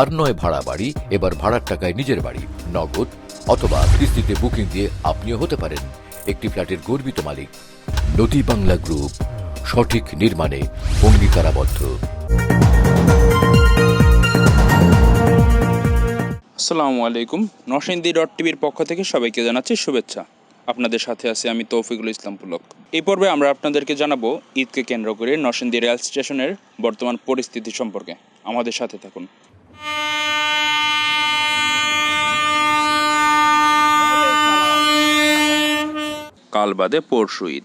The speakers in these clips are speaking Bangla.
আর নয় ভাড়া বাড়ি, এবার ভাড়ার টাকায় নিজের বাড়ি, নগদ অথবা কিস্তিতে বুকিং দিয়ে আপনিও হতে পারেন। একটি ফ্ল্যাটের গর্বিত মালিক। নদী বাংলা গ্রুপ, সঠিক নির্মাণে অঙ্গীকারাবদ্ধ। আসসালামু আলাইকুম। নরসিংদী ডট টিভির পক্ষ থেকে সবাইকে জানাচ্ছি শুভেচ্ছা। আপনাদের সাথে আছি আমি তৌফিকুল ইসলাম পুলক। এই পর্বে আমরা আপনাদেরকে জানাব ঈদকে কেন্দ্র করে নরসিংদী রেল স্টেশনের বর্তমান পরিস্থিতি সম্পর্কে। আমাদের সাথে থাকুন। কাল বাদে পরশু ঈদ।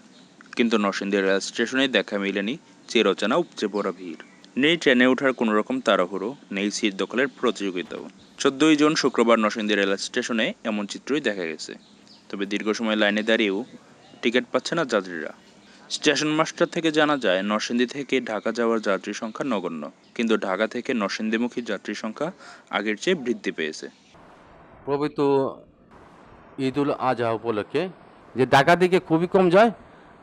কিন্তু নরসিংদী রেল স্টেশনে দেখা মিলেনি চিরচেনা উপচে পড়া ভিড়। নেই ট্রেনে ওঠার কোনো রকম তাড়াহুড়ো, নেই সিট দখলের প্রতিযোগিতাও। চোদ্দই জুন শুক্রবার নরসিংদী রেল স্টেশনে এমন চিত্রই দেখা গেছে। তবে দীর্ঘ সময় লাইনে দাঁড়িয়েও টিকিট পাচ্ছে না যাত্রীরা। স্টেশন মাস্টার থেকে জানা যায় নরসিংদী থেকে ঢাকা যাওয়ার যাত্রীর সংখ্যা নগণ্য। কিন্তু ঢাকা থেকে নরসিংদীমুখী যাত্রীর সংখ্যা আগের চেয়ে বৃদ্ধি পেয়েছে। প্রভৃত ঈদ উল আজহা উপলক্ষে যে ঢাকা দিকে খুবই কম যায়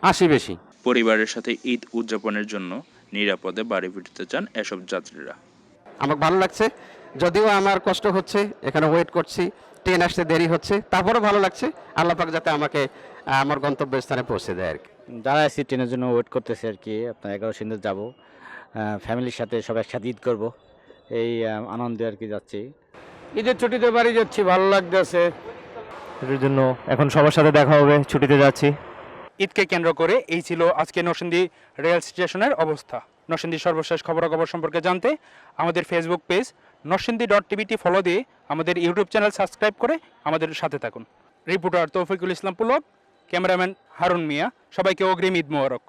আসে বেশি। পরিবারের সাথে ঈদ উদযাপনের জন্য নিরাপদে বাড়ি ফিরতে চান এসব যাত্রীরা। আমার ভালো লাগছে। যদিও আমার কষ্ট হচ্ছে এখানে ওয়েট করছি ট্রেন আসতে দেরি হচ্ছে তারপরেও ভালো লাগছে। আল্লাহ পাক যাতে আমাকে আমার গন্তব্যস্থানে পৌঁছে দেয় আর কি। আছি ট্রেনের জন্য ওয়েট করতেছে আর কি। আপনার এগারো সিন্ধু যাব। ফ্যামিলির সাথে সবাই একসাথে ঈদ করব। এই আনন্দে আর কি যাচ্ছি। ঈদের ছুটিতে বাড়ি যাচ্ছি ভালো লাগতেছে। এটার জন্য এখন সবার সাথে দেখা হবে ছুটিতে যাচ্ছি। ঈদকে কেন্দ্র করে এই ছিল আজকে নরসিংদী রেল স্টেশনের অবস্থা। নরসিংদী সর্বশেষ খবরাখবর সম্পর্কে জানতে আমাদের ফেসবুক পেজ নরসিংদী ডট টিভিটি ফলো দিয়ে আমাদের ইউটিউব চ্যানেল সাবস্ক্রাইব করে আমাদের সাথে থাকুন। রিপোর্টার তৌফিকুল ইসলাম পুলক। ক্যামেরাম্যান হারুন মিয়া সবাইকে অগ্রিম ঈদ মোবারক।